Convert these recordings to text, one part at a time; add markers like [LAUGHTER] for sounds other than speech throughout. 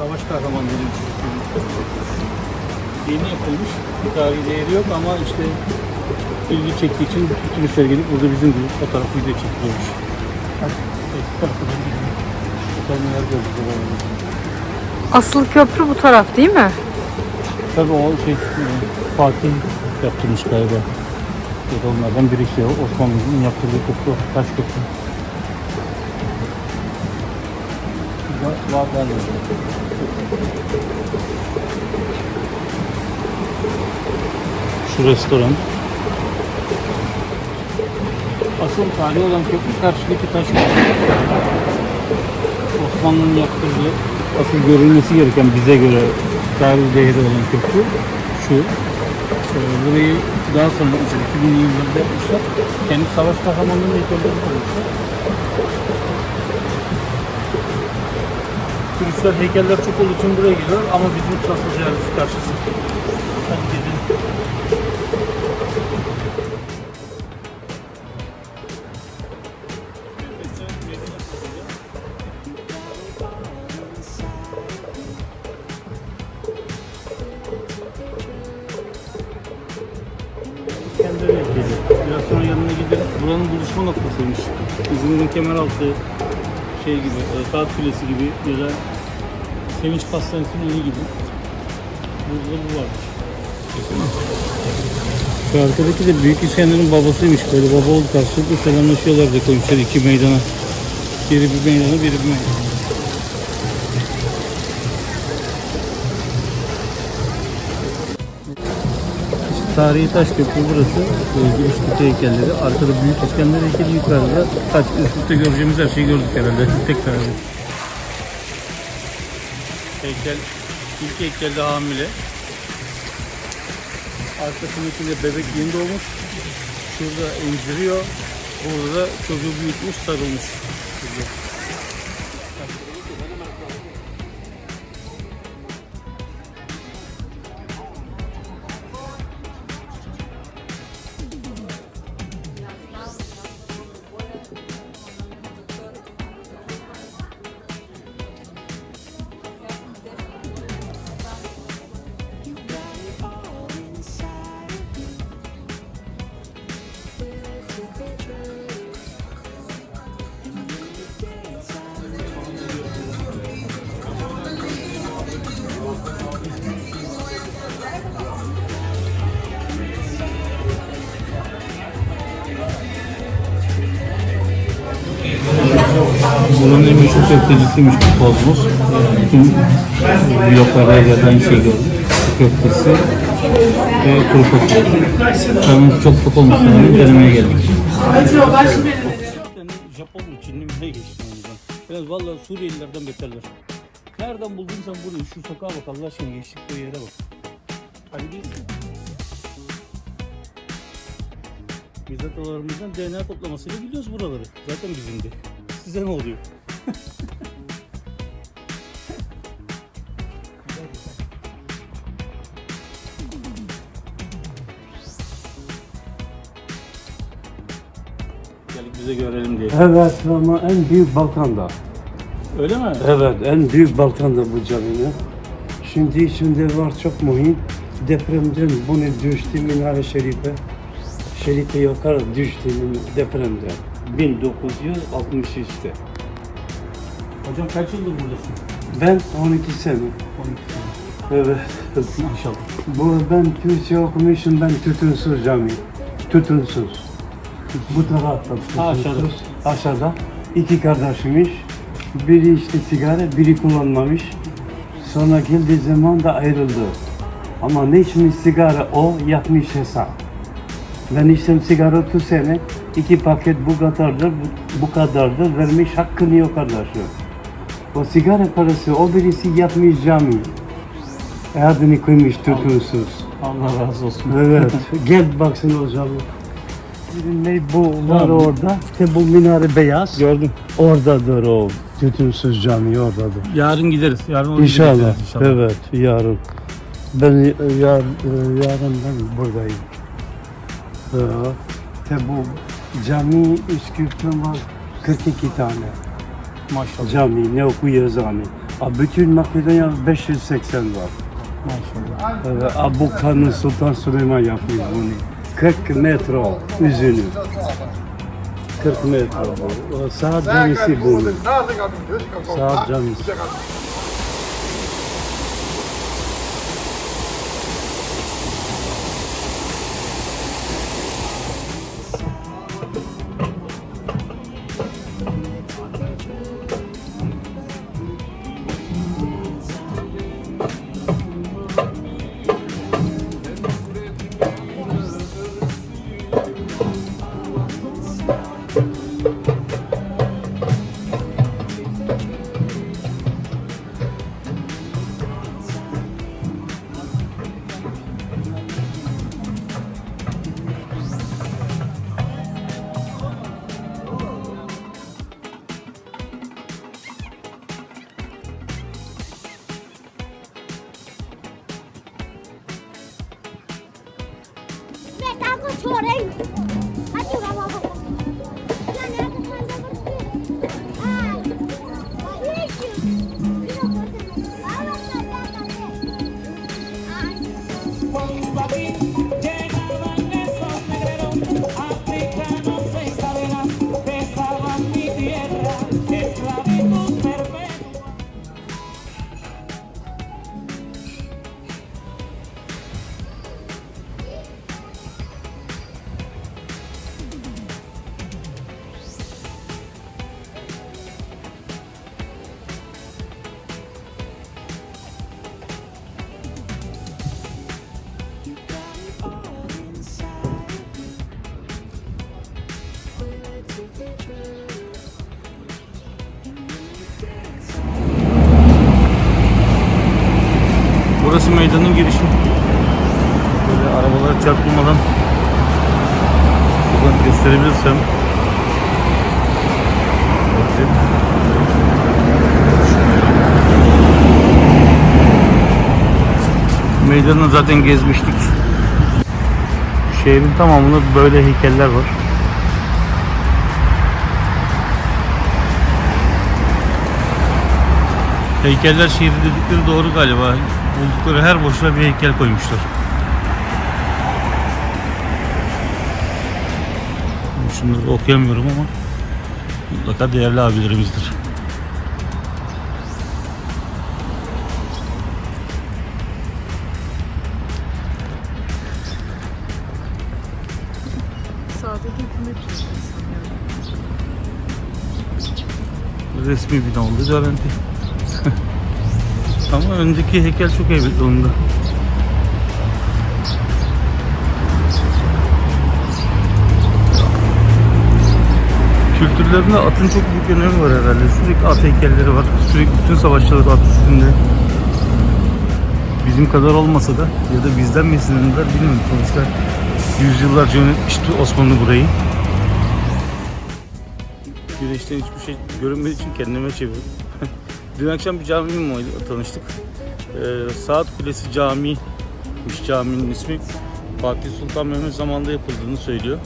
Savaş kahramanları Yeni yapılmış. Bir tarihi değeri yok ama işte ilgi çektiği için turistler gelip burada bizim gibi fotoğraf video çekiliyormuş. Asıl köprü bu taraf değil mi? Tabii o şey e, Fatih yaptırmış galiba. Ya da onlardan birisi Osmanlı'nın yaptırdığı köprü, taş köprü. Şu restoran. Asıl tarihi olan köprü karşıdaki taş. Osmanlı'nın yaptırdığı asıl görülmesi gereken bize göre tarihi değeri olan köprü şu. Ee, burayı daha sonra işte 2000'li yıllarda yapmışlar. Kendi savaş kahramanlarının heykelleri Turistler heykeller çok olduğu için buraya geliyor ama bizim asıl ziyaretçi karşısı. Hadi. İskender heykeli. Biraz sonra yanına gidelim. Buranın buluşma noktasıymış. İzmir'in Kemeraltı şey gibi, e, saat kulesi gibi ya da Sevinç Pastanesi'nin önü gibi. Burada bu varmış. Şu arkadaki de Büyük İskender'in babasıymış. Böyle baba oğul karşılıklı selamlaşıyorlar da koymuşlar iki meydana. Biri bir meydana, biri bir meydana. Tarihi taş köprü burası. Ee, giriş kutu heykelleri. Arkada Büyük İskender heykeli yukarıda. Kaç üstte göreceğimiz her şeyi gördük herhalde. Tekrar. Heykel. İlk heykelde hamile. Arkasındaki de bebek yeni doğmuş. Şurada emziriyor. Burada da çocuğu büyütmüş, sarılmış. Köftecisiymiş bu kozmos. Bütün bloklarda aynı şey gördük. Köftesi ve kuru fasulye. Karnımız çok tok olmasına denemeye geldik. Japon Çinli mi ne geçti ondan. Biraz valla Suriyelilerden beterler. Nereden buldun sen burayı? Şu sokağa bak Allah aşkına geçtikleri yere bak. Hadi biz Biz atalarımızdan DNA toplamasıyla biliyoruz buraları. Zaten bizimdi. Size ne oluyor? Gelip bize görelim diye. Evet ama en büyük Balkan'da. Öyle mi? Evet en büyük Balkan'da bu cami. Şimdi içinde var çok mühim. Depremden bunu düştü Minare Şerife. Şerife yukarı düştü depremden. 1963'te. Hocam kaç yıldır buradasın? Ben 12 sene. 12 sene. Evet. Maşallah. Bu ben Türkçe okumuşum ben tütünsüz cami. Tütünsüz. Bu tarafta Ha, aşağıda. Aşağıda. İki kardeşmiş. Biri işte sigara, biri kullanmamış. Sonra geldiği zaman da ayrıldı. Ama ne içmiş sigara o yapmış hesap. Ben içtim sigara 30 sene. iki paket bu kadardır, bu, bu kadardır. Vermiş hakkını yok kardeşim. O sigara parası o birisi yapmış cami. Adını koymuş tutunsuz. Allah razı olsun. Evet. [LAUGHS] Gel baksana o cami. Ne bu var Tamam. orada? İşte bu minare beyaz. Gördüm. Oradadır o tütünsüz cami oradadır. Yarın gideriz. Yarın oraya İnşallah. gideriz inşallah. Evet yarın. Ben e, yar, e, yarın ben buradayım. Evet. İşte bu cami Üsküp'te var 42 tane Maşallah. cami ne okuyor cami. A, bütün Makedonya 580 var. Maşallah. A, bu Kanuni Sultan Süleyman yapmış bunu. 40 metro üzünü. 40 metro. O saat camisi bunu. Saat camisi. Meydanın girişi. Böyle arabalara çarpılmadan şuradan gösterebilirsem. Bakayım. Meydanı zaten gezmiştik. Şehrin tamamında böyle heykeller var. Heykeller şehri dedikleri doğru galiba. Buldukları her boşluğa bir heykel koymuşlar. Şunları okuyamıyorum ama mutlaka değerli abilerimizdir. Resmi bina oldu garanti. [LAUGHS] ama önceki heykel çok heybetli onda. Kültürlerinde atın çok büyük önemi var herhalde. Sürekli at heykelleri var. Sürekli bütün savaşçılar at üstünde. Bizim kadar olmasa da ya da bizden mi esinlendiler bilmiyorum. Sonuçta yüzyıllarca yönetmişti Osmanlı burayı. Güneşten hiçbir şey görünmediği için kendime çeviriyorum. Dün akşam bir cami imamıyla tanıştık. Ee, Saat Kulesi Camii'ymiş caminin ismi. Fatih Sultan Mehmet zamanında yapıldığını söylüyor.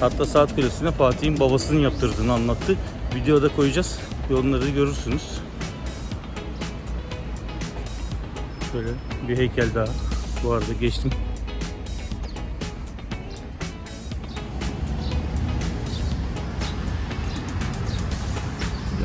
Hatta Saat Kulesi'ne Fatih'in babasının yaptırdığını anlattı. Videoda koyacağız. Onları görürsünüz. Şöyle bir heykel daha. Bu arada geçtim.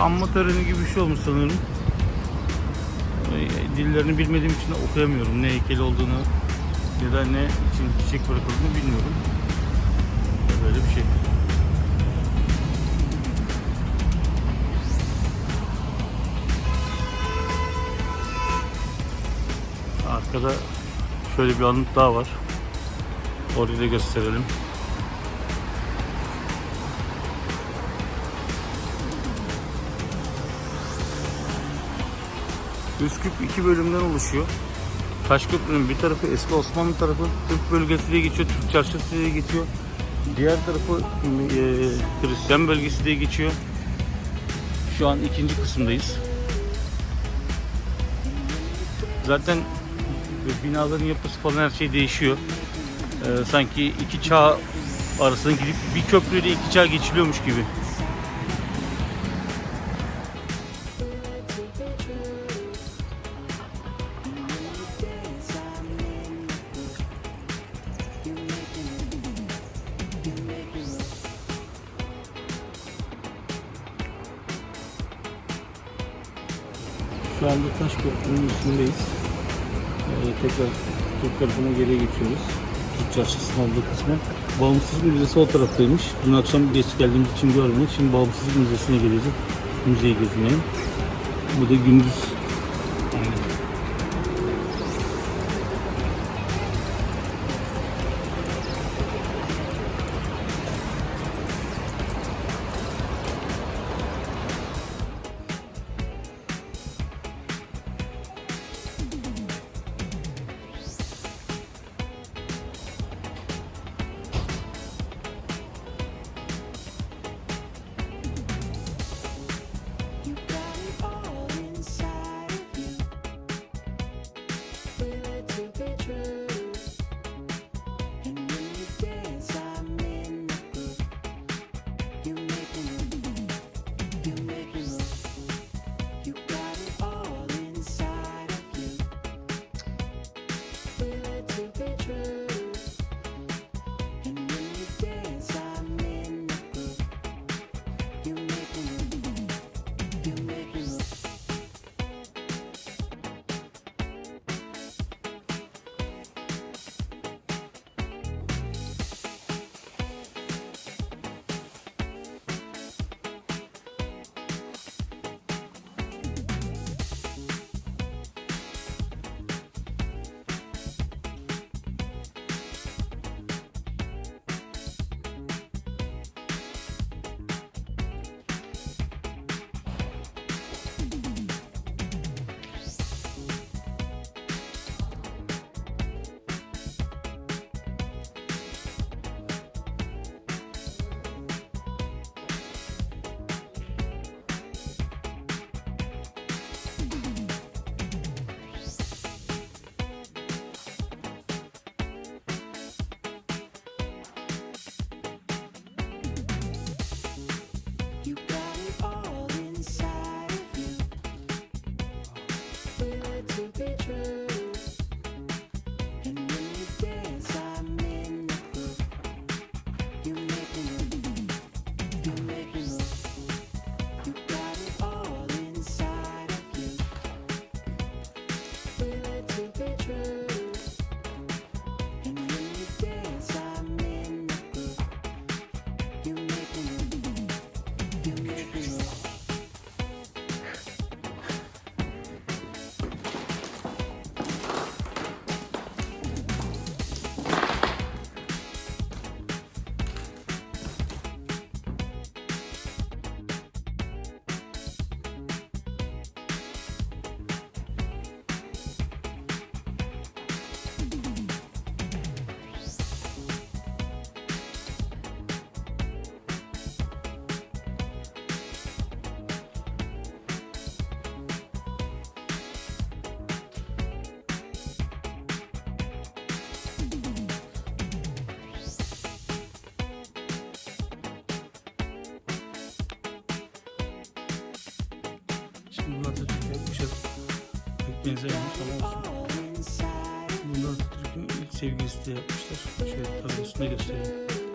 Anma töreni gibi bir şey olmuş sanırım. Dillerini bilmediğim için okuyamıyorum. Ne heykeli olduğunu ya da ne için çiçek bırakıldığını bilmiyorum. Böyle bir şey. Arkada şöyle bir anıt daha var. Orayı da gösterelim. Üsküp iki bölümden oluşuyor. Taşköprü'nün bir tarafı eski Osmanlı tarafı Türk bölgesi diye geçiyor, Türk çarşısı diye geçiyor. Diğer tarafı e, Hristiyan bölgesi diye geçiyor. Şu an ikinci kısımdayız. Zaten binaların yapısı falan her şey değişiyor. Ee, sanki iki çağ arasında gidip bir köprüyle iki çağ geçiliyormuş gibi. Şu anda Taşköprü'nün üstündeyiz. Ee, tekrar Türk tarafına geriye geçiyoruz. Türk çarşısının olduğu kısmı. Bağımsızlık Müzesi o taraftaymış. Dün akşam geç geldiğimiz için görmedik. Şimdi Bağımsızlık Müzesi'ne geliyoruz. Müzeyi gezmeye. Bu da gündüz. Şimdi bunu Atatürk yapmışız. Pek benzememiş ama olsun. Bunu Atatürk'ün ilk sevgilisi de yapmışlar. Şöyle tabii üstüne göstereyim.